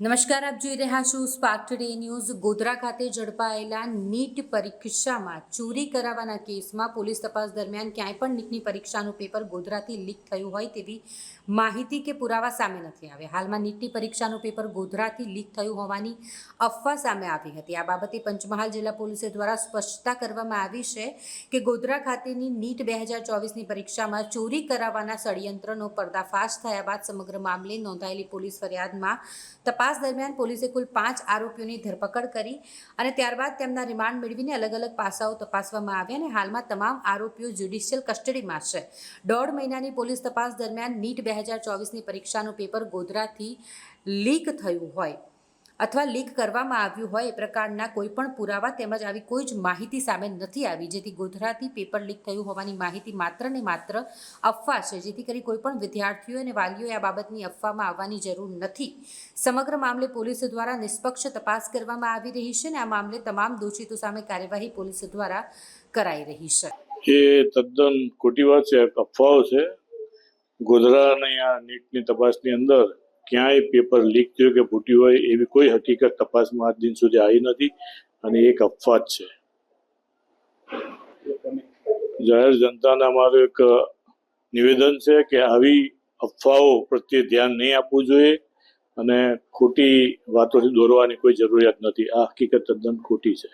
નમસ્કાર, આપ જોઈ રહ્યા છો સ્પાર્ક ટુડે ન્યૂઝ ગોધરા ખાતે ઝડપાયેલા નીટ પરીક્ષામાં ચોરી કરાવવાના કેસમાં પોલીસ તપાસ દરમિયાન ક્યાંય પણ નીટની પરીક્ષાનું પેપર ગોધરાથી લીક થયું હોય તેવી માહિતી કે પુરાવા સામે નથી આવ્યા. હાલમાં નીટની પરીક્ષાનું પેપર ગોધરાથી લીક થયું હોવાની અફવા સામે આવી હતી. આ બાબતે પંચમહાલ જિલ્લા પોલીસે દ્વારા સ્પષ્ટતા કરવામાં આવી છે કે ગોધરા ખાતેની નીટ બે હજાર ચોવીસની પરીક્ષામાં ચોરી કરાવવાના ષડયંત્રનો પર્દાફાશ થયા બાદ સમગ્ર મામલે નોંધાયેલી પોલીસ ફરિયાદમાં તપાસ દરમિયાન પોલીસે કુલ પાંચ આરોપીઓની ધરપકડ કરી અને ત્યારબાદ તેમના રિમાન્ડ મેળવીને અલગ અલગ પાસાઓ તપાસવામાં આવ્યા અને હાલમાં તમામ આરોપીઓ જ્યુડિશિયલ કસ્ટડીમાં છે. દોઢ મહિનાની પોલીસ તપાસ દરમિયાન નીટ બે હજાર ચોવીસની પરીક્ષાનું પેપર ગોધરાથી લીક થયું હોય. અથવા લીક કરવામાં આવ્યું હોય એ પ્રકારના કોઈ પણ પુરાવા તેમજ આવી કોઈ જ માહિતી સામે નથી આવી, જેથી ગોધરાથી પેપર લીક થયું હોવાની માહિતી માત્ર ને માત્ર અફવા છે, જેથી કરી કોઈ પણ વિદ્યાર્થીઓ અને વાલીઓએ આ બાબતની અફવામાં આવવાની જરૂર નથી. સમગ્ર મામલે પોલીસ દ્વારા નિષ્પક્ષ તપાસ કરવામાં આવી રહી છે અને આ મામલે તમામ દોષિતો સામે કાર્યવાહી પોલીસ દ્વારા કરાઈ રહી છે. એ તદ્દન ખોટી વાત છે, અફવાઓ છે. ગોધરાની આ નીટની તપાસની અંદર ક્યાંય પેપર લીક થયું કે ફૂટ્યું હોય એવી કોઈ હકીકત તપાસમાં આજ દિન સુધી આવી નથી અને એક અફવા જ છે. જાહેર જનતાને અમારું એક નિવેદન છે કે આવી અફવાઓ પ્રત્યે ધ્યાન નહીં આપવું જોઈએ અને ખોટી વાતોથી દોરવાની કોઈ જરૂરિયાત નથી. આ હકીકત તદ્દન ખોટી છે.